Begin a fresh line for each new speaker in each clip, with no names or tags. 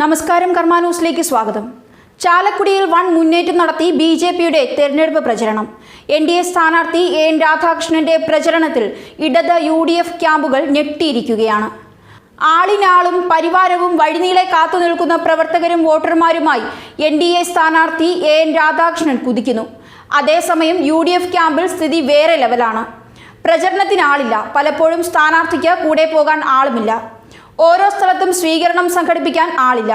നമസ്കാരം കർമ്മ ന്യൂസിലേക്ക് സ്വാഗതം. ചാലക്കുടിയിൽ വൺ മുന്നേറ്റം നടത്തി ബി ജെ പിയുടെ തെരഞ്ഞെടുപ്പ് പ്രചരണം. എൻ ഡി എ സ്ഥാനാർത്ഥി എൻ രാധാകൃഷ്ണന്റെ പ്രചരണത്തിൽ ഇടത് യു ഡി എഫ് ക്യാമ്പുകൾ ഞെട്ടിയിരിക്കുകയാണ്. ആളിനാളും പരിവാരവും വഴിനീളെ കാത്തുനിൽക്കുന്ന പ്രവർത്തകരും വോട്ടർമാരുമായി എൻ ഡി എ സ്ഥാനാർത്ഥി എ എൻ രാധാകൃഷ്ണൻ കുതിക്കുന്നു. അതേസമയം യു ഡി എഫ് ക്യാമ്പിൽ സ്ഥിതി വേറെ ലെവലാണ്. പ്രചരണത്തിന് ആളില്ല. പലപ്പോഴും സ്ഥാനാർത്ഥിക്ക് കൂടെ പോകാൻ ആളുമില്ല. ഓരോ സ്ഥലത്തും സ്വീകരണം സംഘടിപ്പിക്കാൻ ആളില്ല.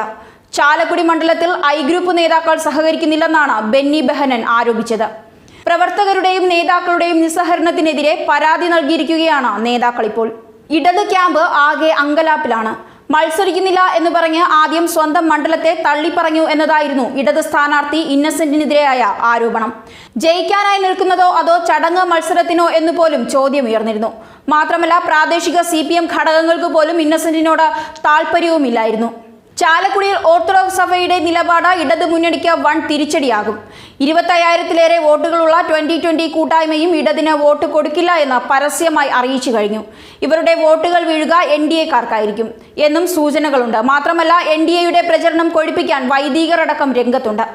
ചാലക്കുടി മണ്ഡലത്തിൽ ഐ ഗ്രൂപ്പ് നേതാക്കൾ സഹകരിക്കുന്നില്ലെന്നാണ് ബെന്നി ബെഹനൻ ആരോപിച്ചത്. പ്രവർത്തകരുടെയും നേതാക്കളുടെയും നിസ്സഹരണത്തിനെതിരെ പരാതി നൽകിയിരിക്കുകയാണ് നേതാക്കളിപ്പോൾ. ഇടത് ക്യാമ്പ് ആകെ അങ്കലാപ്പിലാണ്. മത്സരിക്കുന്നില്ല എന്ന് പറഞ്ഞ് ആദ്യം സ്വന്തം മണ്ഡലത്തെ തള്ളിപ്പറഞ്ഞു എന്നതായിരുന്നു ഇടത് സ്ഥാനാർത്ഥി ഇന്നസെന്റിനെതിരെയായ ആരോപണം. ജയിക്കാനായി നിൽക്കുന്നതോ അതോ ചടങ്ങ് മത്സരത്തിനോ എന്ന് പോലും ചോദ്യമുയർന്നിരുന്നു മാത്രമല്ല പ്രാദേശിക സി ഘടകങ്ങൾക്ക് പോലും ഇന്നസെന്റിനോട് താല്പര്യവുമില്ലായിരുന്നു ചാലക്കുടിയിൽ ഓർത്തഡോക്സ് സഭയുടെ നിലപാട് ഇടതു മുന്നണിക്ക് വൺ തിരിച്ചടിയാകും. ഇരുപത്തയ്യായിരത്തിലേറെ വോട്ടുകളുള്ള ട്വന്റി ട്വന്റി കൂട്ടായ്മയും ഇടതിന് വോട്ട് കൊടുക്കില്ല എന്ന് പരസ്യമായി അറിയിച്ചു കഴിഞ്ഞു. ഇവരുടെ വോട്ടുകൾ വീഴുക എൻ ഡി എക്കാർക്കായിരിക്കും എന്നും സൂചനകളുണ്ട്. മാത്രമല്ല എൻ ഡി എയുടെ പ്രചരണം കൊഴിപ്പിക്കാൻ വൈദികരടക്കം രംഗത്തുണ്ട്.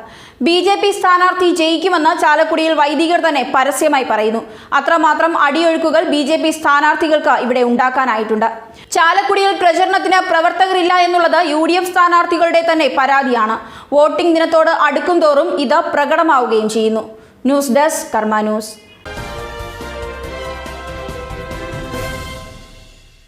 ബി ജെ പി സ്ഥാനാർത്ഥി ജയിക്കുമെന്ന് ചാലക്കുടിയിൽ വൈദികർ തന്നെ പരസ്യമായി പറയുന്നു. അത്രമാത്രം അടിയൊഴുക്കുകൾ ബി ജെ പി സ്ഥാനാർത്ഥികൾക്ക് ഇവിടെ ഉണ്ടാക്കാനായിട്ടുണ്ട്. ചാലക്കുടിയിൽ പ്രചരണത്തിന് പ്രവർത്തകരില്ല എന്നുള്ളത് യു ഡി എഫ് സ്ഥാനാർത്ഥികളുടെ തന്നെ പരാതിയാണ്. വോട്ടിംഗ് ദിനത്തോട് അടുക്കും തോറും ഇത് പ്രകടമാവുകയും ചെയ്യുന്നു. News desk Karma news.